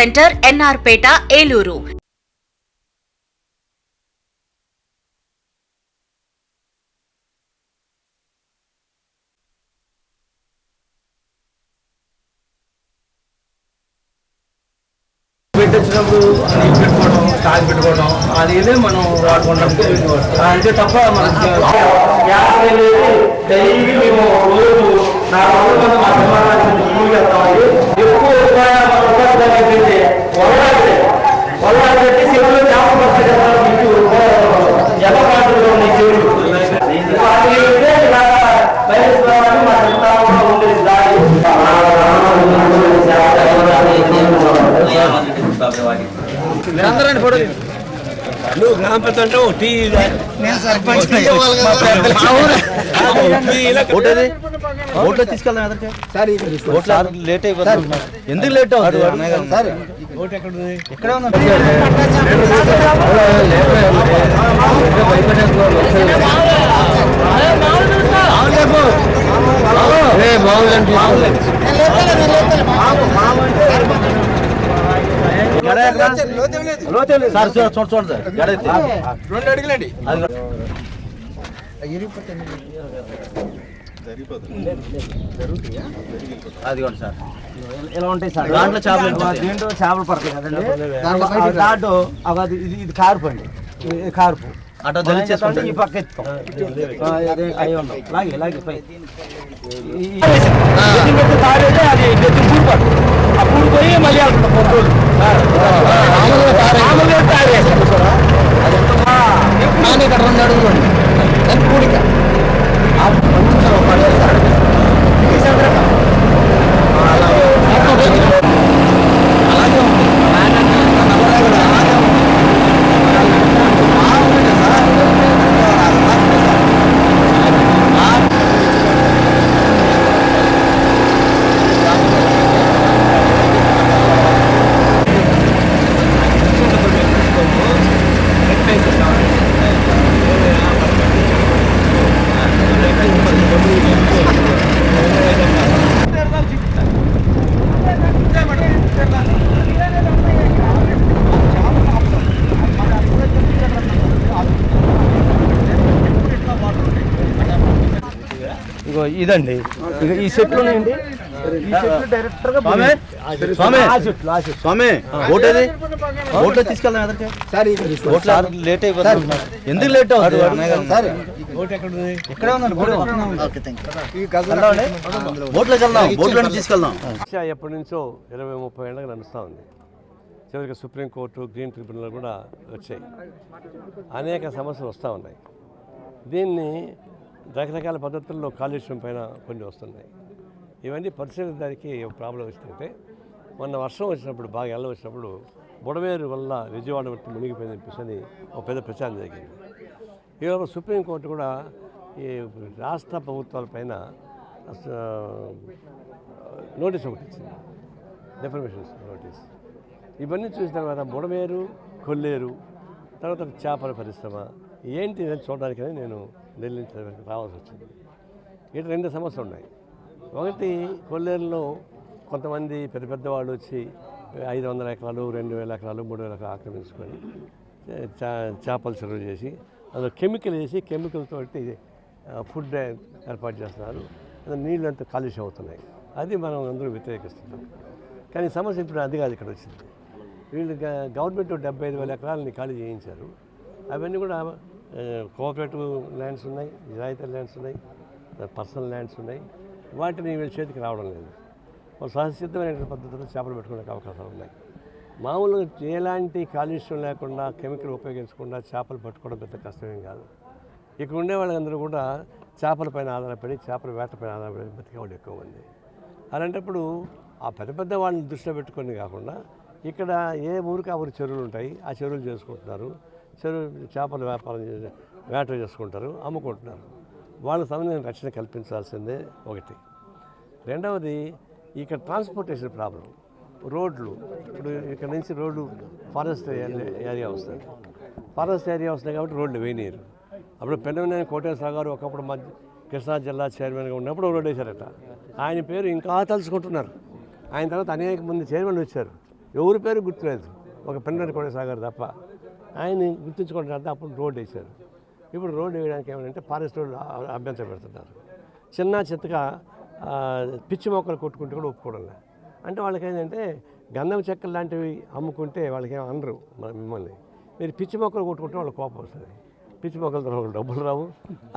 centre N R Peta Eluru. పెట్టించినప్పుడు అది పెట్టుకోవడం stock పెట్టుకోవడం అది ఇదే మనం వాడుకుంటాం. అంతే తప్ప మనకి గ్యాస్ అనేది డైలీ మేము రోజు నాలుగు వందల మంది మా సమాజానికి స్కూల్ వెళ్తామండి ఎక్కువ ఉపాయ- మన ఉపాధ్యాయులు ఏంటంటే వదలాలి వదలాలి పెట్టి చెరువులో చేప పడతాయి కదా మీకు ఎల్ల పాటలో ఉన్నాయి చెరువులు అది ఏంటంటే ఇలాగా వైరస్ రావాలని మా చిత్తాలో ఉండేది దాడి నువ్వు గ్రామ పెద్ద అంటే ఓ టీ ఓటేది? ఓట్లో తీసుకెళ్దాం ఎదరికి? ఓట్లు లేట్ అయిపోతుంది. ఎందుకు లేట్ అవుతుంది? సార్ ఎక్కడ ఉందండి సార్ చూడ- చూడ- చూడండి సార్ గడ ఎత్తి. అది కూడా- అదిగోండి సార్ ఇలా ఉంటాయి సార్ దాంట్లో చేపలు. దీంట్లో చేపలు పడతాయి కదండి దాంట్లో అది ఇది ఇది కారుపు అండి ఇది కారుపు అటో తెలియచేసుకుంటే ఈ పక్క ఎత్తుకో అవి ఉన్నాయి లాగే లాగే పై అది ఎత్తి పూడిపోదు ఆ పూడిపోయి మళ్ళీ వెళ్తుంది పొద్దులు మామూలుగా తాడేస్తాడు చూసారా? చెట్లు స్వామి. ఓటేది ఓట్లో తీసుకెళ్దాం లేట్ అయిపోతుంది. ఎందుకు లేట్ అవుతుంది? ఉందండి? బోట్లోకి వెళ్దాం తీసుకెళ్దాం. ఎప్పటి నుంచో ఇరవై ముప్పై ఏళ్ళగా నడుస్తూ ఉంది. చివరికి సుప్రీంకోర్టు గ్రీన్ ట్రిబ్యునల్ కూడా వచ్చాయి. అనేక సమస్యలు వస్తూ ఉన్నాయి. దీన్ని రకరకాల పద్ధతుల్లో కాలుష్యం పైన కొన్ని వస్తున్నాయి. ఇవన్నీ పరిశీలించడానికి ప్రాబ్లం వచ్చిందంటే మొన్న వర్షం వచ్చినప్పుడు బాగా ఎల్ల వచ్చినప్పుడు బుడవేరు వల్ల విజయవాడ వచ్చి మునిగిపోయింది అనిపిస్తుంది ఒక పెద్ద ప్రచారం జరిగింది. ఈరోజు సుప్రీంకోర్టు కూడా ఈ రాష్ట్ర ప్రభుత్వాలపైన నోటీస్ ఒకటి ఇచ్చింది. Defamations notice. ఇవన్నీ చూసిన తర్వాత బుడమేరు కొల్లేరు తర్వాత చేపల పరిశ్రమ ఏంటి అని చూడడానికి నేను ఢిల్లీ నుంచి రావాల్సి వచ్చింది. ఇటు రెండు సమస్యలు ఉన్నాయి. ఒకటి కొల్లేరులో కొంతమంది పెద్ద పెద్ద వాళ్ళు వచ్చి ఐదు వందల ఎకరాలు రెండు వేల ఎకరాలు మూడు వేల ఎకరాలు ఆక్రమించుకొని చా- చేపలు చెరువు చేసి అందులో కెమికల్ వేసి కెమికల్ తోటి ఫుడ్ ఏర్పాటు చేస్తున్నారు. నీళ్ళు అంతా కాలుష్యం అవుతున్నాయి. అది మనం అందరూ వ్యతిరేకిస్తున్నాం. కానీ సమస్య ఇప్పుడు అది కాదు ఇక్కడ వచ్చింది. వీళ్ళు గ- గవర్నమెంట్ డెబ్బై ఐదు వేల ఎకరాలని ఖాళీ చేయించారు. అవన్నీ కూడా కోఆపరేటివ్ ల్యాండ్స్ ఉన్నాయి రైతు ల్యాండ్స్ ఉన్నాయి పర్సనల్ ల్యాండ్స్ ఉన్నాయి. వాటిని వీళ్ళ చేతికి రావడం లేదు. సహసిద్ధమైన పద్ధతిలో చేపలు పెట్టుకునే అవకాశాలు ఉన్నాయి. మామూలుగా ఎలాంటి కాలుష్యం లేకుండా కెమికల్ ఉపయోగించకుండా చేపలు పట్టుకోవడం పెద్ద కష్టమేం కాదు. ఇక్కడ ఉండే వాళ్ళందరూ కూడా చేపల పైన ఆధారపడి చేపల వేటపైన ఆధారపడి బతికే వాళ్ళు ఎక్కువ మంది. అలాంటప్పుడు ఆ పెద్ద పెద్ద వాళ్ళని దృష్టిలో పెట్టుకొని కాకుండా ఇక్కడ ఏ ఊరికి ఆ ఊరి చెరువులు ఉంటాయి ఆ చెరువులు చేసుకుంటున్నారు. చెరువు చేపల వ్యాపారం వేట చేసుకుంటారు అమ్ముకుంటున్నారు. వాళ్ళ సంబంధించిన రక్షణ కల్పించాల్సిందే ఒకటి. రెండవది ఇక్కడ ట్రాన్స్పోర్టేషన్ ప్రాబ్లం. రోడ్లు ఇప్పుడు ఇక్కడ నుంచి రోడ్లు ఫారెస్ట్ ఏరియా వస్తుంది. ఫారెస్ట్ ఏరియా వస్తుంది కాబట్టి రోడ్లు వేయనీరు అప్పుడు పెన్నమనేని కోటేశ్వర గారు ఒకప్పుడు మధ్య కృష్ణా జిల్లా చైర్మన్గా ఉన్నప్పుడు రోడ్డు వేశారట. ఆయన పేరు ఇంకా తలుచుకుంటున్నారు. ఆయన తర్వాత అనేక మంది చైర్మన్లు వచ్చారు. ఎవరి పేరు గుర్తులేదు. ఒక పెన్నమనేని కోటేశ్వర గారు తప్ప. ఆయన్ని గుర్తుంచుకుంటున్నారు అప్పుడు రోడ్డు వేశారు. ఇప్పుడు రోడ్డు వేయడానికి ఏమంటే ఫారెస్ట్ రోడ్ అభ్యంతరం పెడుతున్నారు. చిన్న చిత్తగా పిచ్చి మొక్కలు కొట్టుకుంటే కూడా ఒప్పుకోవడం అంటే వాళ్ళకి ఏంటంటే గంధం చెక్కలు లాంటివి అమ్ముకుంటే వాళ్ళకి ఏమి అనరు మిమ్మల్ని. మీరు పిచ్చి మొక్కలు కొట్టుకుంటే వాళ్ళకి కోపం వస్తుంది. పిచ్చి మొక్కలతో వాళ్ళకి డబ్బులు రావు.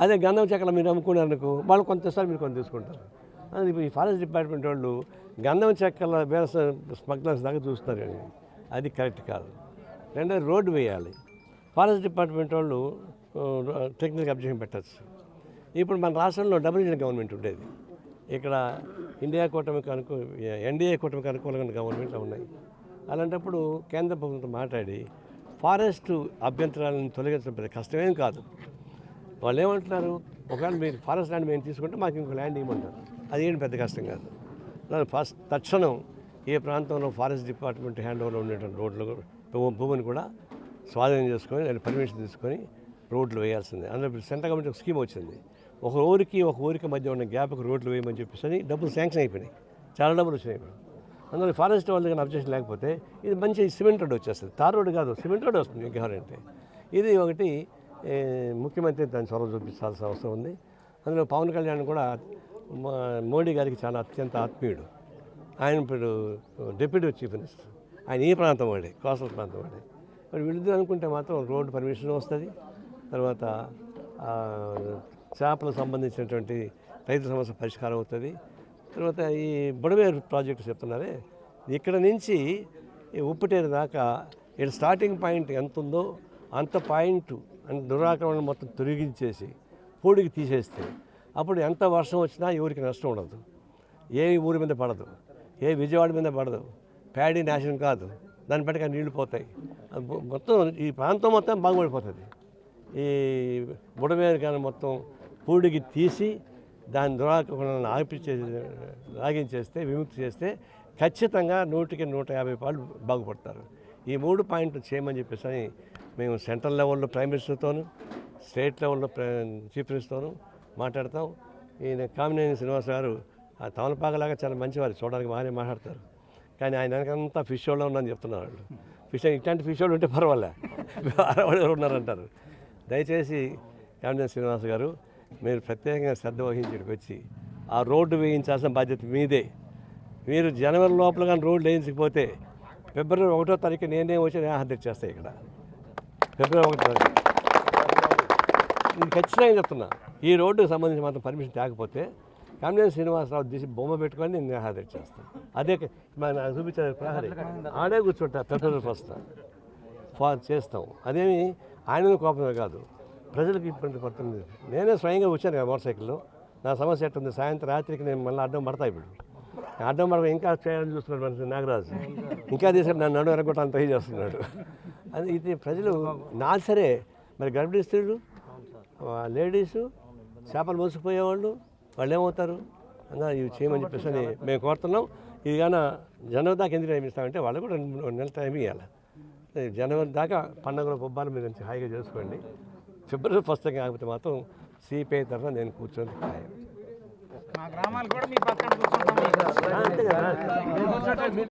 అదే గంధం చెక్కలు మీరు అమ్ముకున్నారనుకో వాళ్ళు కొంతసారి మీరు కొంత తీసుకుంటారు. అది ఇప్పుడు ఈ ఫారెస్ట్ డిపార్ట్మెంట్ వాళ్ళు గంధం చెక్కల వేరే స్మగ్లర్స్ దాకా చూస్తున్నారు కానీ అది కరెక్ట్ కాదు. రెండోది రోడ్డు వేయాలి. ఫారెస్ట్ డిపార్ట్మెంట్ వాళ్ళు టెక్నికల్ అబ్జెక్షన్ పెట్టచ్చు. ఇప్పుడు మన రాష్ట్రంలో డబుల్ ఇంజిన్ గవర్నమెంట్ ఉండేది. ఇక్కడ ఇండియా కూటమికి అనుకూ ఎన్డీఏ కూటమికి అనుకూలంగా గవర్నమెంట్లు ఉన్నాయి. అలాంటప్పుడు కేంద్ర ప్రభుత్వం మాట్లాడి ఫారెస్ట్ అభ్యంతరాలను తొలగించడం పెద్ద కష్టమేం కాదు. వాళ్ళు ఏమంటున్నారు? ఒకవేళ మీరు ఫారెస్ట్ ల్యాండ్ మేము తీసుకుంటే మాకు ఇంకో ల్యాండ్ ఇవ్వమంటారు. అది ఏంటి పెద్ద కష్టం కాదు. దాని ఫస్ట్ తక్షణం ఏ ప్రాంతంలో ఫారెస్ట్ డిపార్ట్మెంట్ హ్యాండ్ ఓవర్లో ఉండేటువంటి రోడ్లు భూమిని కూడా స్వాధీనం చేసుకొని దాన్ని పర్మిషన్ తీసుకొని రోడ్లు వేయాల్సిందే. అందులో ఇప్పుడు సెంట్రల్ గవర్నమెంట్ ఒక స్కీమ్ వచ్చింది. ఒక ఊరికి ఒక ఊరికి మధ్య ఉన్న గ్యాప్కి రోడ్లు వేయమని చెప్పేసి అని డబ్బులు శాంక్షన్ అయిపోయినాయి. చాలా డబ్బులు వచ్చినాయి ఇప్పుడు. అందులో ఫారెస్ట్ వాళ్ళ దగ్గర అబ్జెక్షన్ లేకపోతే ఇది మంచి సిమెంట్ రోడ్ వచ్చేస్తుంది. తార్ రోడ్ కాదు సిమెంట్ రోడ్ వస్తుంది మీకు కావాలంటే ఇది ఒకటి ముఖ్యమంత్రి దాని చొరవ చూపించాల్సిన అవసరం ఉంది. అందులో పవన్ కళ్యాణ్ కూడా మా- మోడీ గారికి చాలా అత్యంత ఆత్మీయుడు. ఆయన ఇప్పుడు డిప్యూటీ చీఫ్ మినిస్టర్. ఆయన ఈ ప్రాంతం వాడే కోసల ప్రాంతం వాడే. మరి వీళ్ళిద్దరు అనుకుంటే మాత్రం రోడ్డు పర్మిషన్ వస్తుంది. తర్వాత చేపలకు సంబంధించినటువంటి రైతు సమస్య పరిష్కారం అవుతుంది. తర్వాత ఈ బుడవేరు ప్రాజెక్టు చెప్తున్నారే ఇక్కడ నుంచి ఈ ఉప్పుటేరు దాకా ఇక్కడ స్టార్టింగ్ పాయింట్ ఎంత ఉందో అంత పాయింట్ అంటే దురాక్రమణ మొత్తం తొలగించేసి పూడికి తీసేస్తే అప్పుడు ఎంత వర్షం వచ్చినా ఎవరికి నష్టం ఉండదు. ఏ ఊరి మీద పడదు. ఏ విజయవాడ మీద పడదు. ప్యాడీ నాశనం కాదు. దాన్ని బట్టి నీళ్ళు పోతాయి. మొత్తం ఈ ప్రాంతం మొత్తం బాగుపడిపోతుంది. ఈ బుడమేరు కానీ మొత్తం పూడికి తీసి దాని దురాకుండా ఆపించే రాగించేస్తే విముక్తి చేస్తే ఖచ్చితంగా నూటికి నూట యాభై పాలు బాగుపడతారు. ఈ మూడు పాయింట్లు చేయమని చెప్పేసి అని మేము సెంట్రల్ లెవెల్లో ప్రైమ్ మినిస్టర్తోను స్టేట్ లెవెల్లో చీఫ్ మినిస్టర్తోను మాట్లాడతాం. ఈయన కామినేని శ్రీనివాస్ గారు ఆ తమలపాకలాగా చాలా మంచివారు. చూడడానికి బాగానే మాట్లాడతారు. కానీ ఆయన వెనకంతా ఫిష్ షోలో ఉందని చెప్తున్నారు వాళ్ళు. ఫిష్ ఇట్లాంటి ఫిష్ వాళ్ళు ఉంటే పర్వాలే. ఆడవాళ్ళు ఎవరు ఉన్నారంటారు. దయచేసి కామినేని శ్రీనివాస్ గారు మీరు ప్రత్యేకంగా శ్రద్ధ వహించడానికి వచ్చి ఆ రోడ్డు వేయించాల్సిన బాధ్యత మీదే. మీరు జనవరి లోపల కానీ రోడ్లు వేయించకపోతే ఫిబ్రవరి ఒకటో తారీఖు నేనే వచ్చి నేను హత్య చేస్తాను ఇక్కడ. ఫిబ్రవరి ఒకటో తారీఖు. నేను ఖచ్చితంగా చెప్తున్నా ఈ రోడ్డుకు సంబంధించి మాత్రం పర్మిషన్ తేకపోతే కామినేని శ్రీనివాసరావు తీసి బొమ్మ పెట్టుకొని నేను హాజరు చేస్తాను. అదే మన నాకు చూపించారు ప్రహరీ. ఆడే కూర్చుంటా పెట్రోల్ ఫస్ట్. ఫా చేస్తాం. అదేమి ఆయన కోపమే కాదు. ప్రజలకు ఇబ్బంది పడుతుంది. నేనే స్వయంగా వచ్చాను కదా మోటార్ సైకిల్లో నా సమస్య ఎట్టుంది? సాయంత్రం రాత్రికి నేను మళ్ళీ అడ్డం పడతా ఇప్పుడు. అడ్డం పడక ఇంకా చేయాలని చూస్తున్నాడు మనిషి నాగరాజు. ఇంకా తీసుకుని నన్ను నడు ఎరగొట్టాలని ట్రై చేస్తున్నాడు. అది ఇది ప్రజలు నా సరే మరి గర్భిణీ స్త్రీలు లేడీసు చేపలు మోసుకుపోయేవాళ్ళు వాళ్ళు ఏమవుతారు అన్నా ఇవి చేయమని చెప్పేసి అని మేము కోరుతున్నాం. ఇది కానీ జనవరి దాకా ఎందుకు టైం ఇస్తామంటే వాళ్ళు కూడా రెండు మూడు నెలల టైం ఇవ్వాలి జనవరి దాకా పండుగల పబ్బాలు మీరు మంచి హాయిగా చేసుకోండి. ఫిబ్రవరి ఫస్ట్ కాకపోతే మాత్రం సిపిఐ తరఫున నేను కూర్చొని ఖాయం. మా గ్రామాలు కూడా మీ పక్కన కూర్చుంటాం